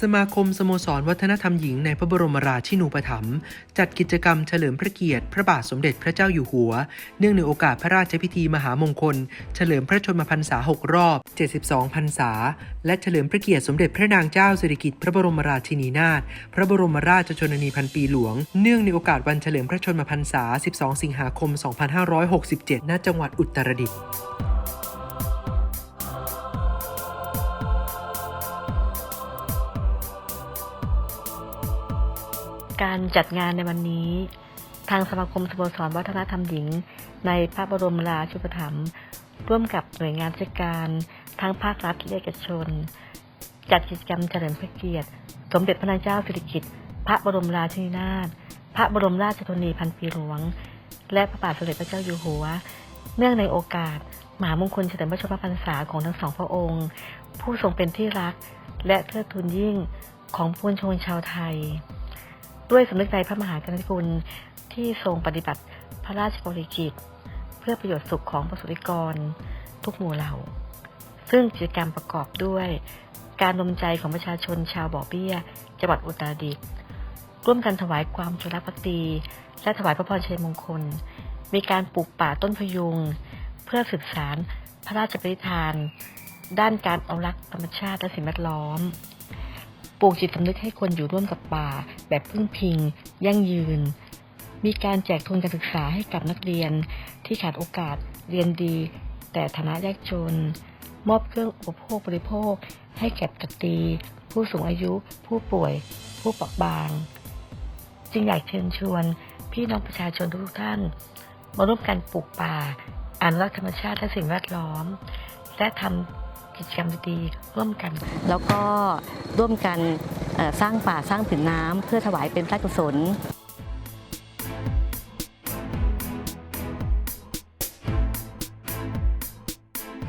สมาคมสโมสรวัฒนธรรมหญิงในพระบรมราชินูปถัมภ์จัดกิจกรรมเฉลิมพระเกียรติพระบาทสมเด็จพระเจ้าอยู่หัว เนื่องในโอกาสพระราชพิธีมหามงคล เฉลิมพระชนมพรรษา 6 รอบ 72 พรรษา และเฉลิมพระเกียรติสมเด็จพระนางเจ้าสิริกิติ์พระบรมราชินีนาถพระบรมราชชนนีพันปีหลวง เนื่องในโอกาสวันเฉลิมพระชนมพรรษา 12 สิงหาคม 2567 ณ จังหวัดอุตรดิตถ์ การจัดงานในวันนี้ ทางสมาคมสโมสรวัฒนธรรมหญิง ในพระบรมราชูปถัมภ์ร่วมกับหน่วยงานราชการ ทั้งภาครัฐและเอกชน จัดกิจกรรมเฉลิมพระเกียรติ สมเด็จพระนางเจ้าสิริกิติ์พระบรมราชินีนาถพระบรมราชชนนีพันปีหลวง และพระบาทสมเด็จพระเจ้าอยู่หัว เนื่องในโอกาสมหามงคลเฉลิมพระชนมพรรษาของทั้งสองพระองค์ ผู้ทรงเป็นที่รักและเทิดทูนยิ่งของปวงชนชาวไทย ด้วยสำนึกในพระมหากรุณาธิคุณที่ทรงปฏิบัติพระราชบริกิจ เพื่อประโยชน์สุขของประสบนิกร ทุกหมู่เหล่า ซึ่งกิจกรรมประกอบด้วย การรวมใจของประชาชนชาวบ่อเบี้ยจังหวัดอุตรดิตถ์ร่วมกันถวายความจงรักภักดี และถวายพระพรชัยมงคล มีการปลูกป่าต้นพยุง เพื่อสืบสารพระราชปณิธาน ด้านการเอารักธรรมชาติและสิ่งแวดล้อม ปลูกจิตสำนึกให้คนอยู่ร่วมกับป่า แบบพึ่งพิง ยั่งยืน มีการแจกทุนการศึกษาให้กับนักเรียน ที่ขาดโอกาสเรียนดี แต่ฐานะยากจน มอบเครื่องอุปโภคบริโภค ให้แก่สตรี ผู้สูงอายุ ผู้ป่วย ผู้เปราะบาง จึงอยากเชิญชวนพี่น้องประชาชนทุกท่าน มาร่วมกันปลูกป่าอนุรักษ์ธรรมชาติและสิ่งแวดล้อม และทำ กิจกรรมดีๆร่วมกัน แล้วก็ร่วมกันสร้างป่าสร้างผืนน้ำเพื่อถวายเป็นพระกุศล